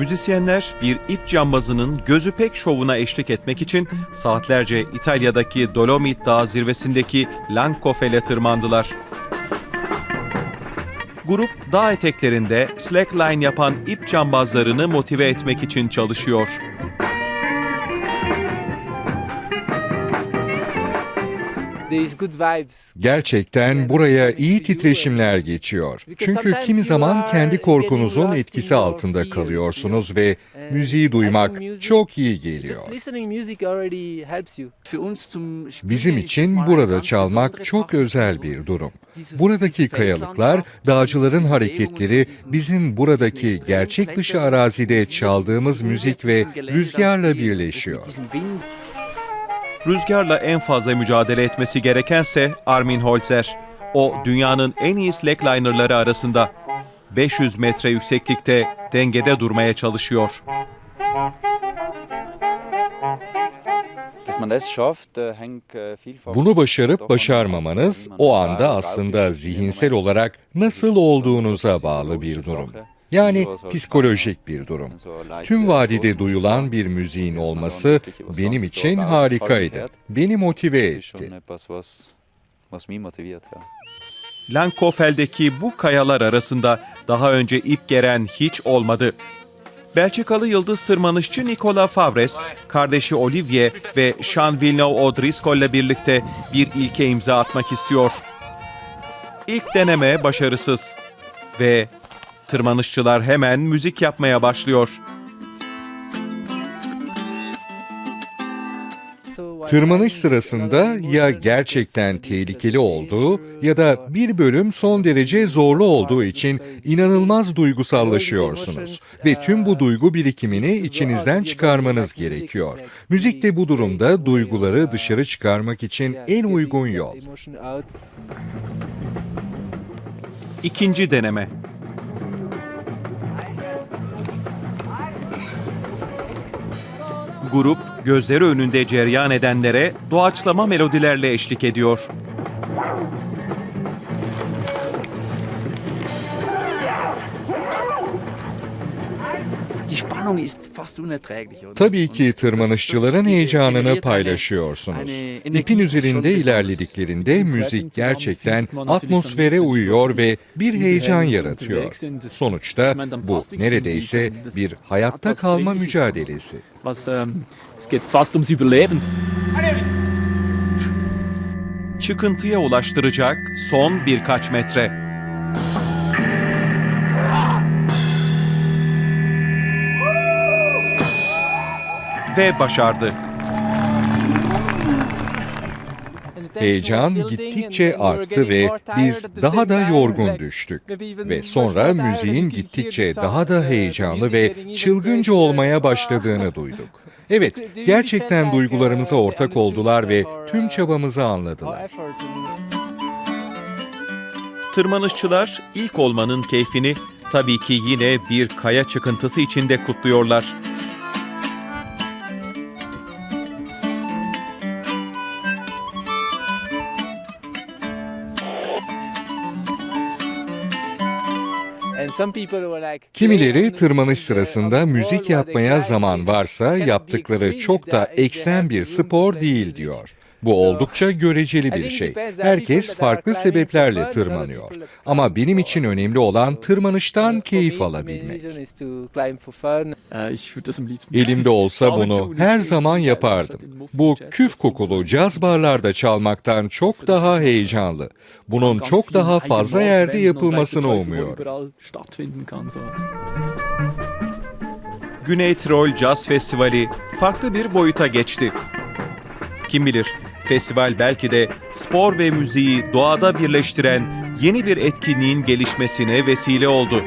Müzisyenler bir ip cambazının gözü pek şovuna eşlik etmek için saatlerce İtalya'daki Dolomit Dağı zirvesindeki Lankofel'e tırmandılar. Grup dağ eteklerinde slackline yapan ip cambazlarını motive etmek için çalışıyor. Gerçekten buraya iyi titreşimler geçiyor. Çünkü kimi zaman kendi korkunuzun etkisi altında kalıyorsunuz ve müziği duymak çok iyi geliyor. Just listening music already helps you. Bizim için burada çalmak çok özel bir durum. Buradaki kayalıklar, dağcıların hareketleri bizim buradaki gerçek dışı arazide çaldığımız müzik ve rüzgarla birleşiyor. Rüzgarla en fazla mücadele etmesi gerekense Armin Holzer. O dünyanın en iyi slacklinerları arasında. 500 metre yükseklikte dengede durmaya çalışıyor. Bunu başarıp başarmamanız o anda aslında zihinsel olarak nasıl olduğunuza bağlı bir durum. Yani psikolojik bir durum. Tüm vadide duyulan bir müziğin olması benim için harikaydı. Beni motive etti. Lankofel'deki bu kayalar arasında daha önce ip geren hiç olmadı. Belçikalı yıldız tırmanışçı Nicola Favres, kardeşi Olivier ve Sean Villeneuve O'Driscoll ile birlikte bir ilke imza atmak istiyor. İlk deneme başarısız ve tırmanışçılar hemen müzik yapmaya başlıyor. Tırmanış sırasında ya gerçekten tehlikeli olduğu ya da bir bölüm son derece zorlu olduğu için inanılmaz duygusallaşıyorsunuz ve tüm bu duygu birikimini içinizden çıkarmanız gerekiyor. Müzik de bu durumda duyguları dışarı çıkarmak için en uygun yol. İkinci deneme. Grup gözleri önünde cereyan edenlere doğaçlama melodilerle eşlik ediyor. Tabii ki tırmanışçıların heyecanını paylaşıyorsunuz. İpin üzerinde ilerlediklerinde müzik gerçekten atmosfere uyuyor ve bir heyecan yaratıyor. Sonuçta bu neredeyse bir hayatta kalma mücadelesi. Ähm. Çıkıntıya ulaştıracak son birkaç metre. Ve başardı. Heyecan gittikçe arttı ve biz daha da yorgun düştük. Ve sonra müziğin gittikçe daha da heyecanlı ve çılgınca olmaya başladığını duyduk. Evet, gerçekten duygularımıza ortak oldular ve tüm çabamızı anladılar. Tırmanışçılar ilk olmanın keyfini tabii ki yine bir kaya çıkıntısı içinde kutluyorlar. Kimileri tırmanış sırasında müzik yapmaya zaman varsa yaptıkları çok da ekstrem bir spor değil diyor. Bu oldukça göreceli bir şey. Herkes farklı sebeplerle tırmanıyor. Ama benim için önemli olan tırmanıştan keyif alabilmek. Liebsten. Elimde olsa bunu her zaman yapardım. Bu küf kokulu caz barlarda çalmaktan çok daha heyecanlı. Bunun çok daha fazla yerde yapılmasını umuyorum. Güney Tirol Jazz Festivali farklı bir boyuta geçti. Kim bilir, festival belki de spor ve müziği doğada birleştiren yeni bir etkinliğin gelişmesine vesile oldu.